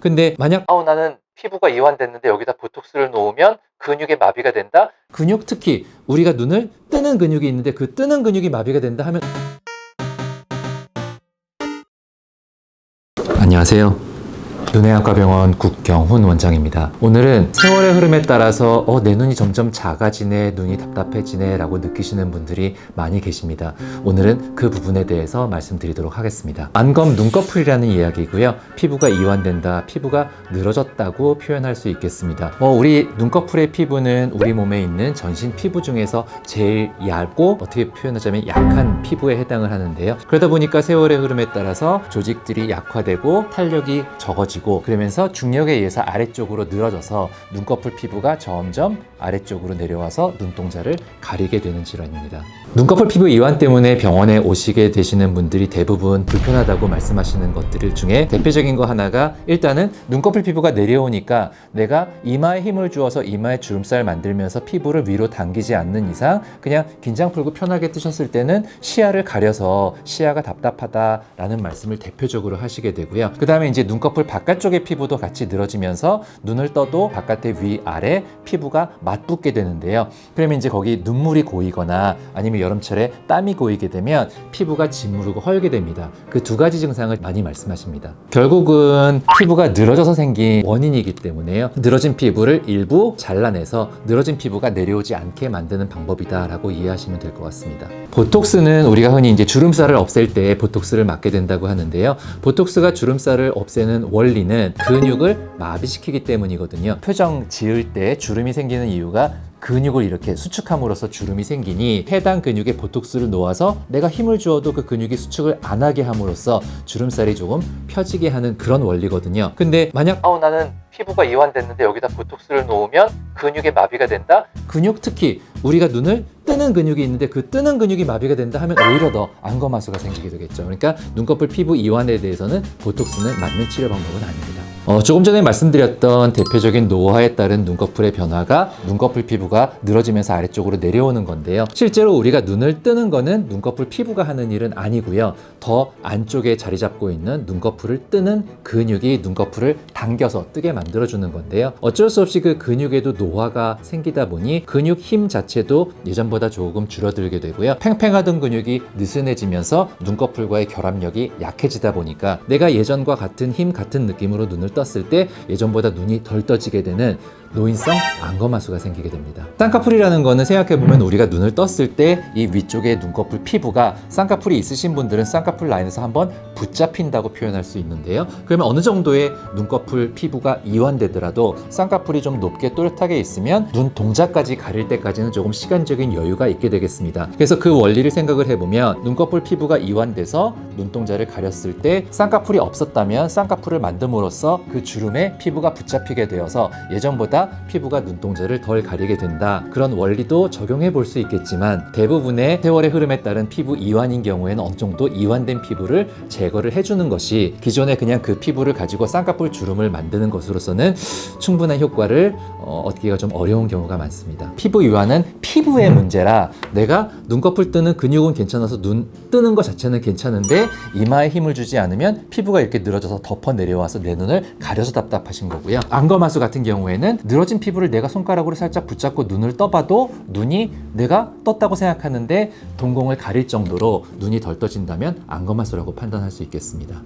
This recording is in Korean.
근데 만약 아우 나는 피부가 이완됐는데 여기다 보톡스를 놓으면 근육에 마비가 된다. 근육 특히 우리가 눈을 뜨는 근육이 있는데 그 뜨는 근육이 마비가 된다 하면 안녕하세요. 눈의학과병원 국경훈 원장입니다. 오늘은 세월의 흐름에 따라서 어, 내 눈이 점점 작아지네, 눈이 답답해지네 라고 느끼시는 분들이 많이 계십니다. 오늘은 그 부분에 대해서 말씀드리도록 하겠습니다. 안검 눈꺼풀이라는 이야기고요. 피부가 이완된다, 피부가 늘어졌다고 표현할 수 있겠습니다. 어, 우리 눈꺼풀의 피부는 우리 몸에 있는 전신 피부 중에서 제일 얇고 어떻게 표현하자면 약한 피부에 해당을 하는데요. 그러다 보니까 세월의 흐름에 따라서 조직들이 약화되고 탄력이 적어지고 그러면서 중력에 의해서 아래쪽으로 늘어져서 눈꺼풀 피부가 점점 아래쪽으로 내려와서 눈동자를 가리게 되는 질환입니다. 눈꺼풀 피부 이완 때문에 병원에 오시게 되시는 분들이 대부분 불편하다고 말씀하시는 것들 중에 대표적인 거 하나가 일단은 눈꺼풀 피부가 내려오니까 내가 이마에 힘을 주어서 이마에 주름살 만들면서 피부를 위로 당기지 않는 이상 그냥 긴장 풀고 편하게 뜨셨을 때는 시야를 가려서 시야가 답답하다라는 말씀을 대표적으로 하시게 되고요. 그 다음에 이제 눈꺼풀 바깥쪽의 피부도 같이 늘어지면서 눈을 떠도 바깥의 위 아래 피부가 맞붙게 되는데요. 그러면 이제 거기 눈물이 고이거나 아니면 여름철에 땀이 고이게 되면 피부가 짓무르고 헐게 됩니다. 그 두 가지 증상을 많이 말씀하십니다. 결국은 피부가 늘어져서 생긴 원인이기 때문에요. 늘어진 피부를 일부 잘라내서 늘어진 피부가 내려오지 않게 만드는 방법이다라고 이해하시면 될 것 같습니다. 보톡스는 우리가 흔히 이제 주름살을 없앨 때 보톡스를 맞게 된다고 하는데요. 보톡스가 주름살을 없애는 원리는 근육을 마비시키기 때문이거든요. 표정 지을 때 주름이 생기는 이유가 근육을 이렇게 수축함으로써 주름이 생기니 해당 근육에 보톡스를 놓아서 내가 힘을 주어도 그 근육이 수축을 안 하게 함으로써 주름살이 조금 펴지게 하는 그런 원리거든요. 근데 만약 아우 나는 피부가 이완됐는데 여기다 보톡스를 놓으면 근육에 마비가 된다. 근육 특히 우리가 눈을 뜨는 근육이 있는데 그 뜨는 근육이 마비가 된다 하면 오히려 더 안검하수가 생기게 되겠죠. 그러니까 눈꺼풀 피부 이완에 대해서는 보톡스는 맞는 치료 방법은 아닙니다. 어, 조금 전에 말씀드렸던 대표적인 노화에 따른 눈꺼풀의 변화가 눈꺼풀 피부가 늘어지면서 아래쪽으로 내려오는 건데요. 실제로 우리가 눈을 뜨는 거는 눈꺼풀 피부가 하는 일은 아니고요. 더 안쪽에 자리 잡고 있는 눈꺼풀을 뜨는 근육이 눈꺼풀을 당겨서 뜨게 만들어주는 건데요. 어쩔 수 없이 그 근육에도 노화가 생기다 보니 근육 힘 자체도 예전보다 조금 줄어들게 되고요. 팽팽하던 근육이 느슨해지면서 눈꺼풀과의 결합력이 약해지다 보니까 내가 예전과 같은 힘 같은 느낌으로 눈을 떴을 때 예전보다 눈이 덜 떠지게 되는 노인성 안검하수가 생기게 됩니다. 쌍꺼풀이라는 거는 생각해보면 우리가 눈을 떴을 때 이 위쪽에 눈꺼풀 피부가 쌍꺼풀이 있으신 분들은 쌍꺼풀 라인에서 한번 붙잡힌다고 표현할 수 있는데요. 그러면 어느 정도의 눈꺼풀 피부가 이완되더라도 쌍꺼풀이 좀 높게 또렷하게 있으면 눈 동자까지 가릴 때까지는 조금 시간적인 여유가 있게 되겠습니다. 그래서 그 원리를 생각을 해보면 눈꺼풀 피부가 이완돼서 눈동자를 가렸을 때 쌍꺼풀이 없었다면 쌍꺼풀을 만듦으로써 그 주름에 피부가 붙잡히게 되어서 예전보 다 피부가 눈동자를 덜 가리게 된다. 그런 원리도 적용해 볼 수 있겠지만 대부분의 세월의 흐름에 따른 피부 이완인 경우에는 어느 정도 이완된 피부를 제거를 해주는 것이 기존에 그냥 그 피부를 가지고 쌍꺼풀 주름을 만드는 것으로서는 충분한 효과를 어, 얻기가 좀 어려운 경우가 많습니다. 피부 이완은 피부의 문제라 내가 눈꺼풀 뜨는 근육은 괜찮아서 눈 뜨는 것 자체는 괜찮은데 이마에 힘을 주지 않으면 피부가 이렇게 늘어져서 덮어 내려와서 내 눈을 가려서 답답하신 거고요. 안검하수 같은 경우에는 늘어진 피부를 내가 손가락으로 살짝 붙잡고 눈을 떠봐도 눈이 내가 떴다고 생각하는데 동공을 가릴 정도로 눈이 덜 떠진다면 안검하수라고 판단할 수 있겠습니다.